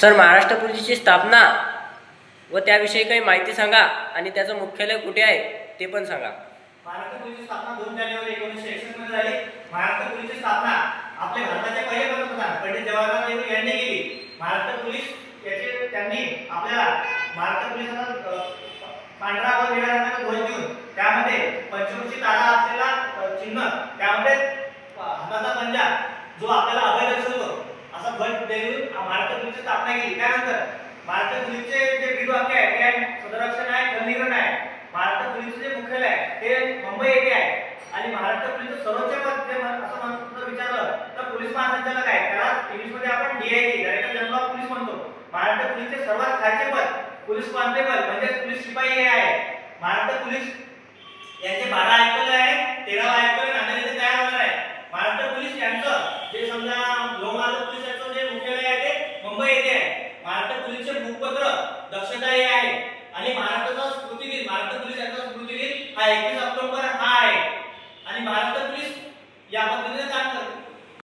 Sir Maharashtra पोलीसची स्थापना व त्याविषयी काही माहिती सांगा आणि त्याचं मुख्यालय कुठे आहे ते पण सांगा. महाराष्ट्र पोलीसची स्थापना दोन जानेवारी एकोणीसशे एकसष्टमध्ये झाली. महाराष्ट्र पोलीसची स्थापना आपल्या भारताचे पहिले पंतप्रधान पंडित जवाहरलाल नेहरू यांनी केली. महाराष्ट्र पोलीस याचे त्यांनी आपल्याला महाराष्ट्र पोलिसांना पांढरा व निळ्या रंगाचा ध्वज देऊन त्यामध्ये पंचवर्षी तारा असलेला अ, चिन्ह त्यामध्ये हाताचा पंजा जो आपल्याला अभय महाराष्ट्र स्थापना केली. त्यानंतर महाराष्ट्र पोलीसचे जे विभाग आहे ते आहे सदरक्षण आहे खंडीकरण आहे. महाराष्ट्र पोलीसचे जे मुख्यालय आहे ते मुंबई येथे आहे. आणि महाराष्ट्र पोलीसचं सर्वोच्च पद असं जर विचारलं तर पोलीस महासंचालक आहे त्याला इंग्लिशमध्ये आपण DIG director general of police म्हणतो. महाराष्ट्र पोलीसचे सर्वात खालचे पद पोलीस कॉन्स्टेबल म्हणजे पोलीस शिपाई हे आहे. महाराष्ट्र पोलीस यांचे बारा आयकल आहे तेरावा आयकल नांदेड येथे तयार होणार आहे. महाराष्ट्र पोलीस यांचं जे समजा दक्षता हे आहे. आणि महाराष्ट्राचा स्मृती दिन महाराष्ट्र पोलीस यांचा स्मृती दिन हा एकवीस ऑक्टोबर हा आहे. आणि महाराष्ट्र पोलीस या पद्धतीने